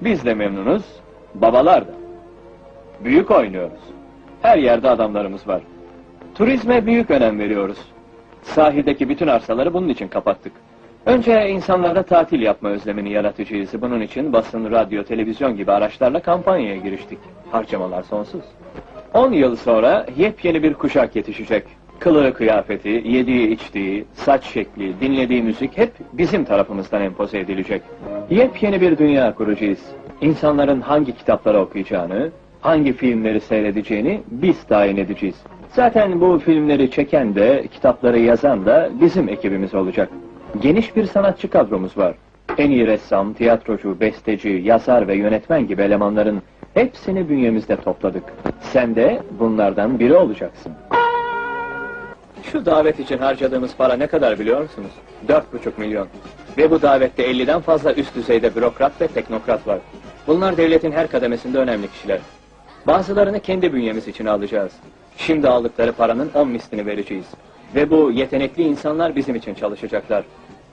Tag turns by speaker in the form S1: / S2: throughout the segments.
S1: Biz de memnunuz, babalar da. Büyük oynuyoruz. Her yerde adamlarımız var. Turizme büyük önem veriyoruz. Sahildeki bütün arsaları bunun için kapattık. Önce insanlarda tatil yapma özlemini yaratıcıyız. Bunun için basın, radyo, televizyon gibi araçlarla kampanyaya giriştik. Harcamalar sonsuz. 10 yıl sonra yepyeni bir kuşak yetişecek. Kılığı kıyafeti, yediği içtiği, saç şekli, dinlediği müzik hep bizim tarafımızdan empoze edilecek. Yepyeni bir dünya kuracağız. İnsanların hangi kitapları okuyacağını, hangi filmleri seyredeceğini biz tayin edeceğiz. Zaten bu filmleri çeken de, kitapları yazan da bizim ekibimiz olacak. Geniş bir sanatçı kadromuz var. En iyi ressam, tiyatrocu, besteci, yazar ve yönetmen gibi elemanların hepsini bünyemizde topladık. Sen de bunlardan biri olacaksın. Şu davet için harcadığımız para ne kadar biliyor musunuz? Dört buçuk milyon. Ve bu davette 50'den fazla üst düzeyde bürokrat ve teknokrat var. Bunlar devletin her kademesinde önemli kişiler. Bazılarını kendi bünyemiz için alacağız. Şimdi aldıkları paranın 10 mislini vereceğiz. Ve bu yetenekli insanlar bizim için çalışacaklar.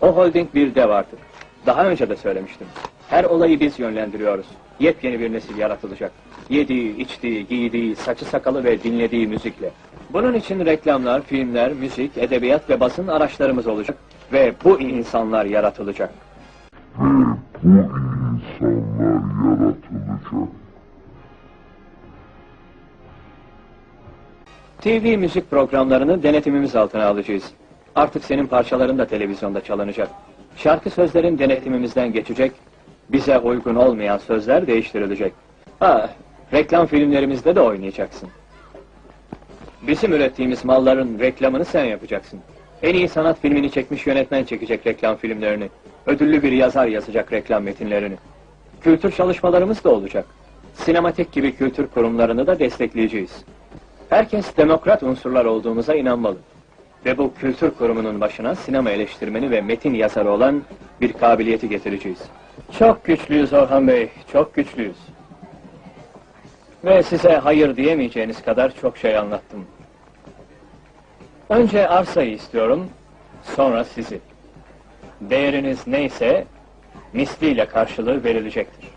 S1: O holding bir dev artık. Daha önce de söylemiştim. Her olayı biz yönlendiriyoruz. Yepyeni bir nesil yaratılacak. Yediği, içtiği, giydiği, saçı sakalı ve dinlediği müzikle. Bunun için reklamlar, filmler, müzik, edebiyat ve basın araçlarımız olacak. Ve bu insanlar yaratılacak.
S2: Bu insanlar yaratılacak.
S1: TV müzik programlarını denetimimiz altına alacağız. Artık senin parçaların da televizyonda çalınacak. Şarkı sözlerin denetimimizden geçecek. Bize uygun olmayan sözler değiştirilecek. Ha, reklam filmlerimizde de oynayacaksın. Bizim ürettiğimiz malların reklamını sen yapacaksın. En iyi sanat filmini çekmiş yönetmen çekecek reklam filmlerini. Ödüllü bir yazar yazacak reklam metinlerini. Kültür çalışmalarımız da olacak. Sinematik gibi kültür kurumlarını da destekleyeceğiz. Herkes demokrat unsurlar olduğumuza inanmalı. Ve bu kültür kurumunun başına sinema eleştirmeni ve metin yazarı olan bir kabiliyeti getireceğiz. Çok güçlüyüz Orhan Bey, çok güçlüyüz. Ve size hayır diyemeyeceğiniz kadar çok şey anlattım. Önce arsayı istiyorum, sonra sizi. Değeriniz neyse misliyle karşılığı verilecektir.